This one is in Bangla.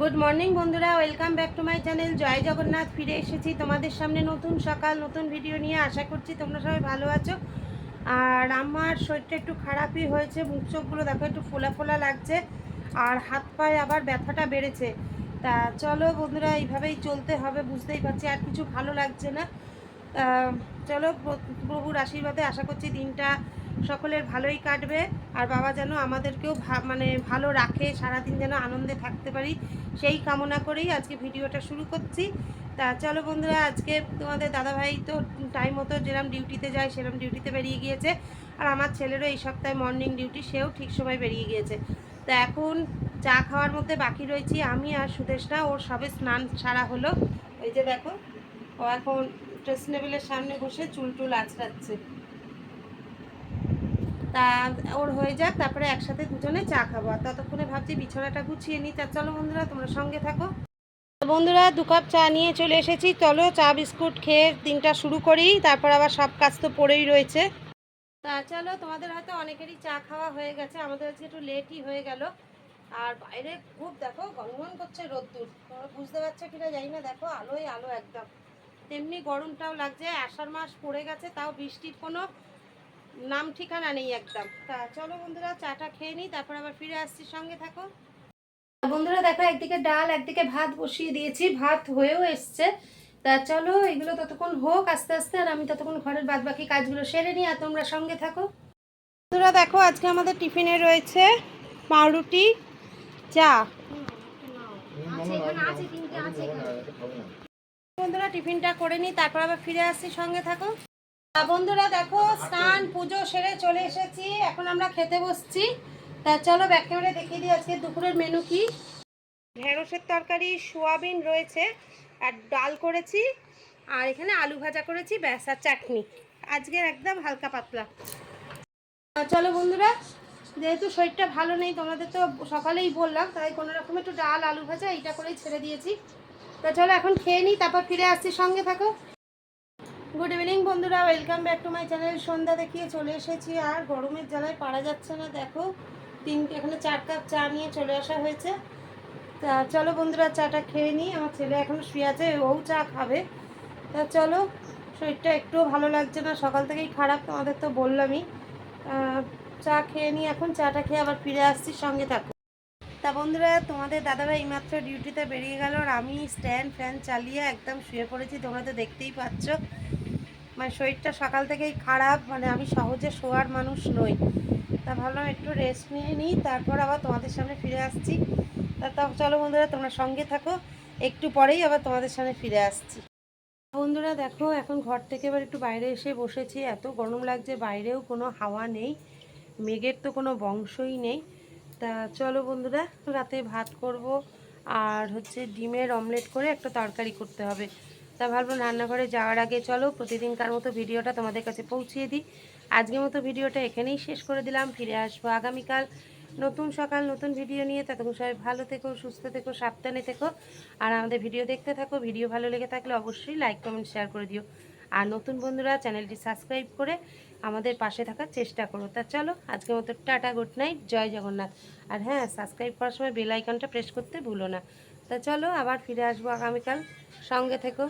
গুড মর্নিং বন্ধুরা। Welcome back to my channel জয় জগন্নাথ, ফিরে এসেছি তোমাদের সামনে নতুন সকাল, নতুন ভিডিও নিয়ে। আশা করছি তোমরা সবাই ভালো আছো। আর আমার শরীরটা একটু খারাপই হয়েছে, মুখ চোখগুলো দেখো, একটু ফোলা ফোলা লাগছে। আর হাত পায়ে আবার ব্যথাটা বেড়েছে। তা চলো বন্ধুরা, এইভাবেই চলতে হবে, বুঝতেই পারছি, আর কিছু ভালো লাগছে না। চলো, প্রভুর আশীর্বাদে আশা করছি দিনটা সকলের ভালোই কাটবে আর বাবা যেন আমাদেরকেও মানে ভালো রাখে, সারাদিন যেন আনন্দে থাকতে পারি, সেই কামনা করেই আজকে ভিডিওটা শুরু করছি। তা চলো বন্ধুরা, আজকে তোমাদের দাদাভাই তো টাইম মতো যেরকম ডিউটিতে যায় সেরকম ডিউটিতে বেরিয়ে গিয়েছে। আর আমার ছেলেরও এই সপ্তাহে মর্নিং ডিউটি, সেও ঠিক সময় বেরিয়ে গিয়েছে। তা এখন চা খাওয়ার মধ্যে বাকি রয়েছি আমি আর সুদেশনা, ওর সবে স্নান সারা হলো। এই যে দেখো, ও এখন ড্রেসিং টেবিলের সামনে বসে চুল টুল আঁচড়াচ্ছে তা ওর হয়ে যাক, তারপরে একসাথে দুজনে চা খাব। আর ততক্ষণে ভাবছি বিছানাটা গুছিয়ে নিই তা চলো বন্ধুরা, তোমরা সঙ্গে থাকো। বন্ধুরা, দু কাপ চা নিয়ে চলে এসেছি। চলো চা, বিস্কুট খেয়ে দিনটা শুরু করি। তারপর আবার সব কাজ তো পড়েই রয়েছে। তা চলো, তোমাদের হয়তো অনেকেরই চা খাওয়া হয়ে গেছে। আমাদের আজকে একটু লেটই হয়ে গেল। আর বাইরে খুব, দেখো, গনগন করছে রোদ্দুর। তোমরা বুঝতে পারছ কিনা জানি না। দেখো আলোই আলো একদম। তেমনি গরমটাও লাগছে। আষাঢ় মাস পড়ে গেছে, তাও বৃষ্টির কোনো নাম ঠিকানা নেই একদম। তা চলো বন্ধুরা চাটা খেয়ে নিই তারপর আবার ফিরে আসছি সঙ্গে থাকো। বন্ধুরা দেখো একদিকে ডাল একদিকে ভাত বসিয়ে দিয়েছি ভাত হয়েও এসছে। তা চলো এগুলো ততক্ষণ হোক আস্তে আস্তে আর আমি ততক্ষণ ঘরের বাদ বাকি কাজগুলো সেরে নিই আর তোমরা সঙ্গে থাকো। বন্ধুরা দেখো আজকে আমাদের টিফিনে রয়েছে পাউরুটি চা। বন্ধুরা টিফিনটা করে নিই তারপর আবার ফিরে আসছি সঙ্গে থাকো। বন্ধুরা দেখো, স্নান, পুজো সেরে চলে এসেছি। এখন আমরা খেতে বসছি। তা চলো ব্যাক দেখিয়ে দিই আজকে দুপুরের মেনু কি। ঢেঁড়সের তরকারি, সোয়াবিন রয়েছে, আর ডাল করেছি, আর এখানে আলু ভাজা করেছি, ব্যাস, আর চাটনি। আজকের একদম হালকা পাতলা। চলো বন্ধুরা, যেহেতু শরীরটা ভালো নেই, তোমাদের তো সকালেই বললাম, তাই কোনো রকম একটু ডাল, আলু ভাজা, এইটা করেই ছেড়ে দিয়েছি। তা চলো এখন খেয়ে নিই, তারপর ফিরে আসছি, সঙ্গে থাকো। গুড ইভিনিং বন্ধুরা welcome back to my channel সন্ধ্যা দেখিয়ে চলে এসেছি, আর গরমের জ্বালায় পারা যাচ্ছে না, দেখো। তিন, এখানে চার কাপ চা নিয়ে চলে আসা হয়েছে। তা চলো বন্ধুরা, চাটা খেয়ে নিই। আমার ছেলে এখন শুয়ে আছে, ও চা খাবে। তা চলো, শরীরটা একটুও ভালো লাগছে না, সকাল থেকেই খারাপ, তোমাদের তো বললামই। চা খেয়ে নিই, এখন চাটা খেয়ে আবার ফিরে আসছি, সঙ্গে থাকো। তা বন্ধুরা, তোমাদের দাদাভাই এইমাত্র ডিউটিতে বেরিয়ে গেল, আর আমি স্ট্যান্ড ফ্যান চালিয়ে একদম শুয়ে পড়েছি, তোমরা তো দেখতেই পাচ্ছ। মানে শরীরটা সকাল থেকেই খারাপ মানে আমি সহজে শোয়ার মানুষ নই। তা ভাবলাম একটু রেস্ট নিয়ে নিই, তারপর আবার তোমাদের সামনে ফিরে আসছি। তা চলো বন্ধুরা, তোমরা সঙ্গে থাকো। একটু পরেই আবার তোমাদের সামনে ফিরে আসছি। বন্ধুরা দেখো, এখন ঘর থেকে এবার একটু বাইরে এসে বসেছি। এত গরম লাগছে, বাইরেও কোনো হাওয়া নেই। মেঘের তো কোনো বংশই নেই। তা চলো বন্ধুরা, রাতে ভাত করব। আর হচ্ছে ডিমের অমলেট করে একটা তরকারি করতে হবে। তা ভাবলাম রান্নাঘরে যাওয়ার আগে চলো, প্রতিদিনকার মতো ভিডিওটা তোমাদের কাছে পৌঁছিয়ে দিই। আজকের মতো ভিডিওটা এখানেই শেষ করে দিলাম। ফিরে আসব আগামীকাল নতুন সকাল, নতুন ভিডিও নিয়ে। ততক্ষণ সবাই ভালো থেকো, সুস্থ থেকো, সাবধানে থেকো। আর আমাদের ভিডিও দেখতে থাকো। ভিডিও ভালো লেগে থাকলে অবশ্যই লাইক কমেন্ট শেয়ার করে দিও। আর নতুন বন্ধুরা, চ্যানেলটি সাবস্ক্রাইব করে আমাদের পাশে থাকার চেষ্টা করো। তা চলো, আজকের মতো টাটা গুড নাইট জয় জগন্নাথ। আর হ্যাঁ সাবস্ক্রাইব করার সময় বেল আইকনটা প্রেস করতে ভুলো না। তা চলো, আবার ফিরে আসব আগামীকাল। সঙ্গে থেকো।